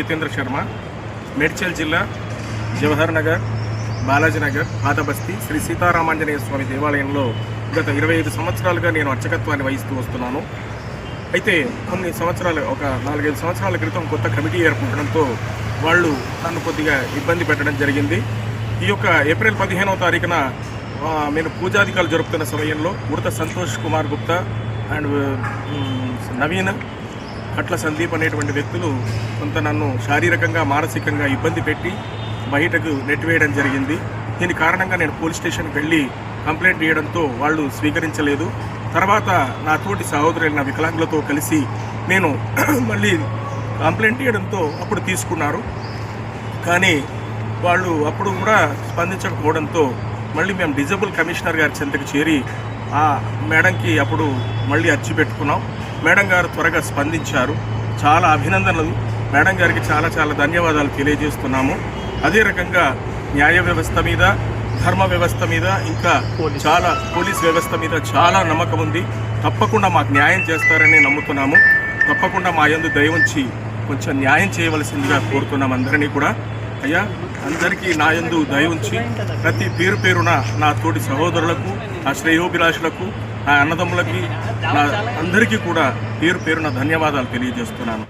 జితేంద్ర శర్మ మేడ్చల్ జిల్లా జవహర్ నగర్ బాలాజీ నగర్ పాతబస్తీ శ్రీ సీతారామాంజనేయ స్వామి దేవాలయంలో గత ఇరవై ఐదు సంవత్సరాలుగా నేను అర్చకత్వాన్ని వహిస్తూ వస్తున్నాను. అయితే కొన్ని సంవత్సరాలు ఒక నాలుగైదు సంవత్సరాల క్రితం కొత్త కమిటీ ఏర్పడడంతో వాళ్ళు నన్ను కొద్దిగా ఇబ్బంది పెట్టడం జరిగింది. ఈ యొక్క ఏప్రిల్ పదిహేనవ తారీఖున నేను పూజాధికారులు జరుపుతున్న సమయంలో ఉడత సంతోష్ కుమార్ గుప్తా అండ్ నవీన్ అట్ల సందీప్ అనేటువంటి వ్యక్తులు కొంత నన్ను శారీరకంగా మానసికంగా ఇబ్బంది పెట్టి బయటకు నెట్టివేయడం జరిగింది. దీని కారణంగా నేను పోలీస్ స్టేషన్కి వెళ్ళి కంప్లైంట్ చేయడంతో వాళ్ళు స్వీకరించలేదు. తర్వాత నా తోటి సహోదరులైన వికలాంగులతో కలిసి నేను మళ్ళీ కంప్లైంట్ చేయడంతో అప్పుడు తీసుకున్నారు. కానీ వాళ్ళు అప్పుడు కూడా స్పందించకపోవడంతో మళ్ళీ మేము డిజబుల్ కమిషనర్ గారి చెంతకు చేరి ఆ మేడంకి అప్పుడు మళ్ళీ అర్జీ పెట్టుకున్నాం. మేడం గారు త్వరగా స్పందించారు. చాలా అభినందనలు. మేడం గారికి చాలా చాలా ధన్యవాదాలు తెలియజేస్తున్నాము. అదే రకంగా న్యాయ వ్యవస్థ మీద ధర్మ వ్యవస్థ మీద ఇంకా చాలా పోలీస్ వ్యవస్థ మీద చాలా నమ్మకం ఉంది. తప్పకుండా మాకు న్యాయం చేస్తారని నమ్ముతున్నాము. తప్పకుండా మా యందు దయ ఉంచి కొంచెం న్యాయం చేయవలసిందిగా కోరుతున్నాం అందరినీ కూడా. అయ్యా అందరికీ నా యందు దయ ఉంచి ప్రతి పేరు పేరున నా తోటి సహోదరులకు నా శ్రేయోభిలాషులకు నా అన్నదమ్ములకి నా అందరికీ కూడా పేరు పేరున ధన్యవాదాలు తెలియజేస్తున్నాను.